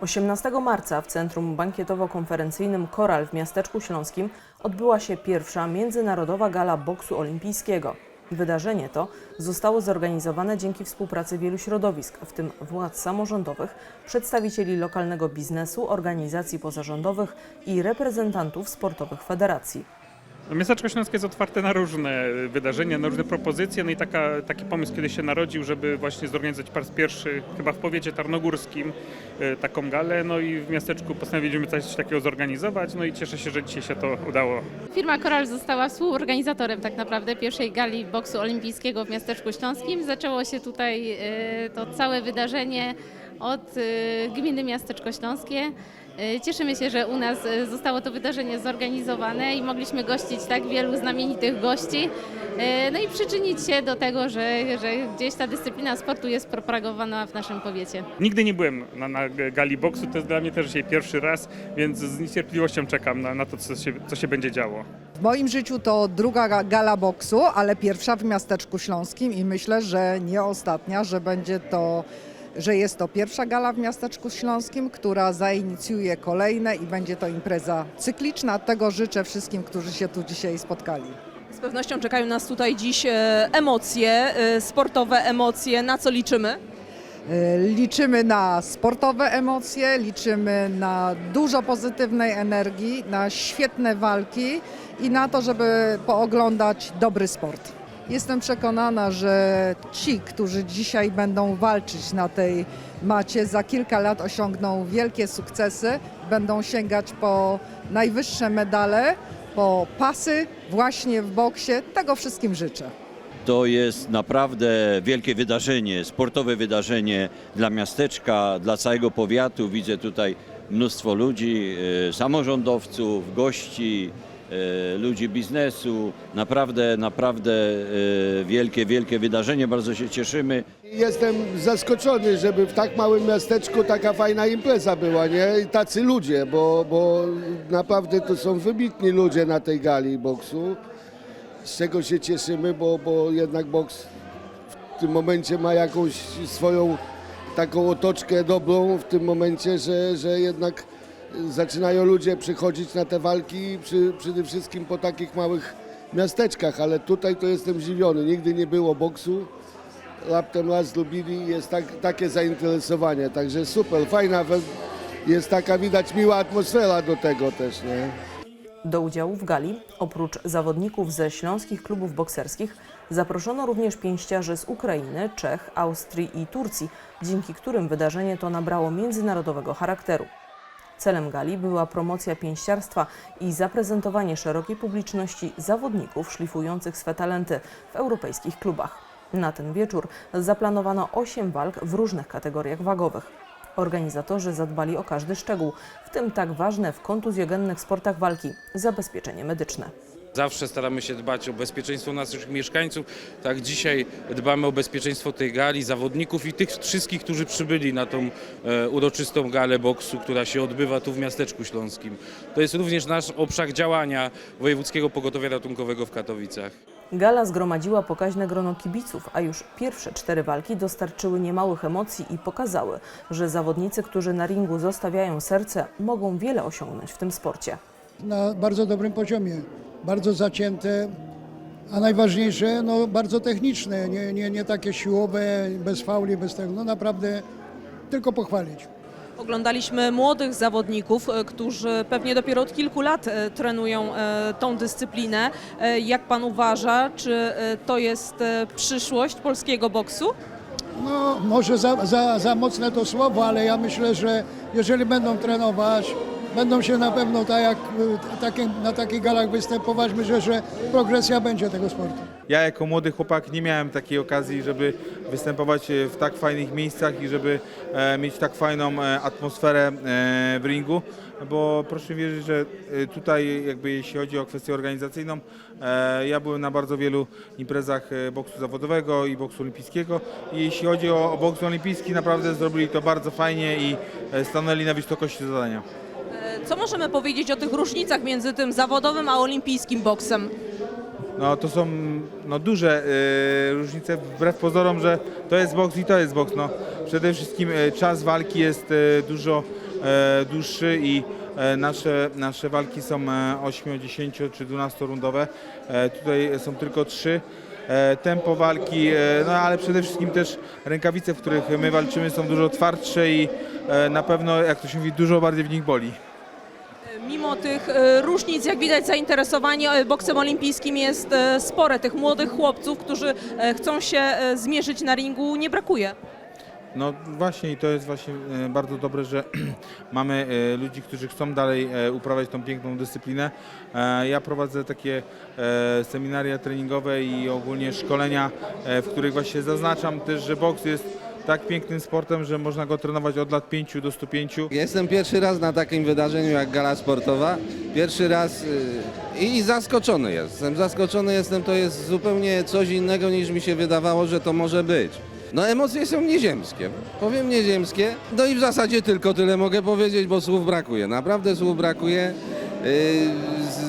18 marca w Centrum Bankietowo-Konferencyjnym Koral w miasteczku śląskim odbyła się pierwsza międzynarodowa gala boksu olimpijskiego. Wydarzenie to zostało zorganizowane dzięki współpracy wielu środowisk, w tym władz samorządowych, przedstawicieli lokalnego biznesu, organizacji pozarządowych i reprezentantów sportowych federacji. No, Miasteczko Śląskie jest otwarte na różne wydarzenia, na różne propozycje. No i taka, taki pomysł kiedy się narodził, żeby właśnie zorganizować po raz pierwszy, chyba w powiecie tarnogórskim, e, taką galę. No i w miasteczku postanowiliśmy coś takiego zorganizować. No i cieszę się, że dzisiaj się to udało. Firma Koral została współorganizatorem tak naprawdę pierwszej gali boksu olimpijskiego w miasteczku śląskim. Zaczęło się tutaj e, to całe wydarzenie od e, gminy Miasteczko Śląskie. E, Cieszymy się, że u nas e, zostało to wydarzenie zorganizowane i mogliśmy gościć tak wielu znamienitych gości. E, No i przyczynić się do tego, że, że gdzieś ta dyscyplina sportu jest propagowana w naszym powiecie. Nigdy nie byłem na, na gali boksu, to jest dla mnie też dzisiaj pierwszy raz, więc z niecierpliwością czekam na, na to, co się, co się będzie działo. W moim życiu to druga ga- gala boksu, ale pierwsza w miasteczku śląskim i myślę, że nie ostatnia, że będzie to, że jest to pierwsza gala w miasteczku śląskim, która zainicjuje kolejne i będzie to impreza cykliczna. Tego życzę wszystkim, którzy się tu dzisiaj spotkali. Z pewnością czekają nas tutaj dziś e, emocje, e, sportowe emocje. Na co liczymy? E, Liczymy na sportowe emocje, liczymy na dużo pozytywnej energii, na świetne walki i na to, żeby pooglądać dobry sport. Jestem przekonana, że ci, którzy dzisiaj będą walczyć na tej macie, za kilka lat osiągną wielkie sukcesy, będą sięgać po najwyższe medale, po pasy właśnie w boksie. Tego wszystkim życzę. To jest naprawdę wielkie wydarzenie, sportowe wydarzenie dla miasteczka, dla całego powiatu. Widzę tutaj mnóstwo ludzi, e, samorządowców, gości, ludzi biznesu. Naprawdę, naprawdę e, wielkie, wielkie wydarzenie. Bardzo się cieszymy. Jestem zaskoczony, żeby w tak małym miasteczku taka fajna impreza była, nie? I tacy ludzie, bo, bo naprawdę to są wybitni ludzie na tej gali boksu. Z czego się cieszymy, bo, bo jednak boks w tym momencie ma jakąś swoją taką otoczkę dobrą w tym momencie, że, że jednak zaczynają ludzie przychodzić na te walki przy, przede wszystkim po takich małych miasteczkach, ale tutaj to jestem zdziwiony. Nigdy nie było boksu raptem raz zrobili, jest tak, takie zainteresowanie, także super, fajna, jest taka widać miła atmosfera do tego też, nie? Do udziału w gali, oprócz zawodników ze śląskich klubów bokserskich, zaproszono również pięściarzy z Ukrainy, Czech, Austrii i Turcji, dzięki którym wydarzenie to nabrało międzynarodowego charakteru. Celem gali była promocja pięściarstwa i zaprezentowanie szerokiej publiczności zawodników szlifujących swe talenty w europejskich klubach. Na ten wieczór zaplanowano 8 walk w różnych kategoriach wagowych. Organizatorzy zadbali o każdy szczegół, w tym tak ważne w kontuzjogennych sportach walki zabezpieczenie medyczne. Zawsze staramy się dbać o bezpieczeństwo naszych mieszkańców. Tak dzisiaj dbamy o bezpieczeństwo tej gali, zawodników i tych wszystkich, którzy przybyli na tą e, uroczystą galę boksu, która się odbywa tu w miasteczku śląskim. To jest również nasz obszar działania Wojewódzkiego Pogotowia Ratunkowego w Katowicach. Gala zgromadziła pokaźne grono kibiców, a już pierwsze cztery walki dostarczyły niemałych emocji i pokazały, że zawodnicy, którzy na ringu zostawiają serce, mogą wiele osiągnąć w tym sporcie. Na bardzo dobrym poziomie. Bardzo zacięte, a najważniejsze, no bardzo techniczne, nie, nie, nie takie siłowe, bez fauli, bez tego. No naprawdę tylko pochwalić. Oglądaliśmy młodych zawodników, e, którzy pewnie dopiero od kilku lat e, trenują e, tą dyscyplinę. Jak pan uważa, czy to jest przyszłość polskiego boksu? No może za, za, za mocne to słowo, ale ja myślę, że jeżeli będą trenować, będą się na pewno tak jak y, takie, na takich galach występować, myślę, że progresja będzie tego sportu. Ja jako młody chłopak nie miałem takiej okazji, żeby występować e, w tak fajnych miejscach i żeby e, mieć tak fajną e, atmosferę e, w ringu, bo proszę wierzyć, że e, tutaj jakby jeśli chodzi o kwestię organizacyjną, ja byłem na bardzo wielu imprezach boksu zawodowego i boksu olimpijskiego i jeśli chodzi o, boks olimpijski, naprawdę zrobili to bardzo fajnie i stanęli na wysokości zadania. E, Co możemy powiedzieć o tych różnicach między tym zawodowym a olimpijskim boksem? no to są no, duże e, różnice, wbrew pozorom, że to jest boks i to jest boks. No, przede wszystkim e, czas walki jest e, dużo e, dłuższy i nasze, nasze walki są e, 8, 10 czy 12 rundowe. E, tutaj są tylko 3. E, tempo walki, e, no ale przede wszystkim też rękawice, w których my walczymy są dużo twardsze i e, na pewno, jak to się mówi, dużo bardziej w nich boli. Mimo tych e, różnic, jak widać, zainteresowanie e, boksem olimpijskim jest e, spore. Tych młodych chłopców, którzy e, chcą się e, zmierzyć na ringu, nie brakuje. No właśnie i to jest właśnie e, bardzo dobre, że mamy e, ludzi, którzy chcą dalej e, uprawiać tą piękną dyscyplinę. Ja prowadzę takie seminaria treningowe i ogólnie szkolenia, w których właśnie zaznaczam też, że boks jest tak pięknym sportem, że można go trenować od lat 5 do 105. Jestem pierwszy raz na takim wydarzeniu jak gala sportowa. Pierwszy raz i zaskoczony jestem. Zaskoczony jestem, to jest zupełnie coś innego niż mi się wydawało, że to może być. No emocje są nieziemskie, powiem nieziemskie. No i w zasadzie tylko tyle mogę powiedzieć, bo słów brakuje. Naprawdę słów brakuje. Yy,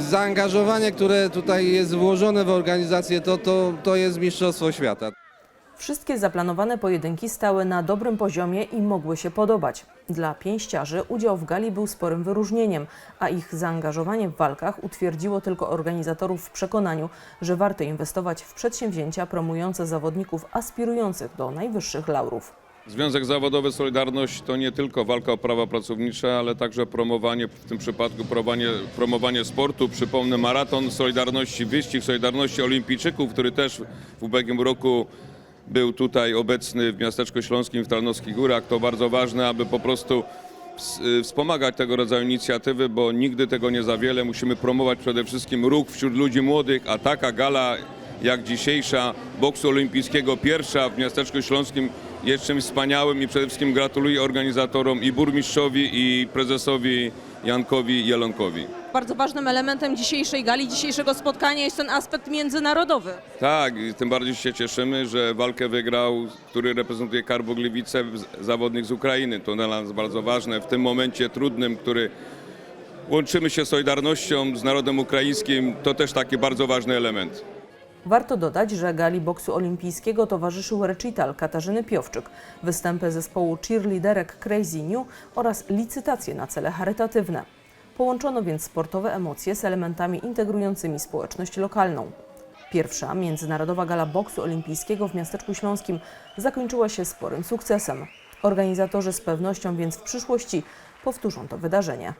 Zaangażowanie, które tutaj jest włożone w organizację, to, to, to jest mistrzostwo świata. Wszystkie zaplanowane pojedynki stały na dobrym poziomie i mogły się podobać. Dla pięściarzy udział w gali był sporym wyróżnieniem, a ich zaangażowanie w walkach utwierdziło tylko organizatorów w przekonaniu, że warto inwestować w przedsięwzięcia promujące zawodników aspirujących do najwyższych laurów. Związek Zawodowy Solidarność to nie tylko walka o prawa pracownicze, ale także promowanie, w tym przypadku promowanie, promowanie sportu. Przypomnę maraton Solidarności, wyścig Solidarności Olimpijczyków, który też w ubiegłym roku był tutaj obecny w miasteczku śląskim w Tarnowskich Górach. To bardzo ważne, aby po prostu y, wspomagać tego rodzaju inicjatywy, bo nigdy tego nie za wiele. Musimy promować przede wszystkim ruch wśród ludzi młodych, a taka gala jak dzisiejsza boksu olimpijskiego, pierwsza w miasteczku śląskim jest czymś wspaniałym i przede wszystkim gratuluję organizatorom i burmistrzowi i prezesowi Jankowi Jelonkowi. Bardzo ważnym elementem dzisiejszej gali, dzisiejszego spotkania jest ten aspekt międzynarodowy. Tak, i tym bardziej się cieszymy, że walkę wygrał, który reprezentuje Karbo Gliwice, z- zawodnik z Ukrainy. To dla nas bardzo ważne w tym momencie trudnym, który łączymy się solidarnością z narodem ukraińskim. To też taki bardzo ważny element. Warto dodać, że gali boksu olimpijskiego towarzyszył recital Katarzyny Piowczyk, występy zespołu cheerleaderek Crazy New oraz licytacje na cele charytatywne. Połączono więc sportowe emocje z elementami integrującymi społeczność lokalną. Pierwsza międzynarodowa gala boksu olimpijskiego w miasteczku śląskim zakończyła się sporym sukcesem. Organizatorzy z pewnością więc w przyszłości powtórzą to wydarzenie.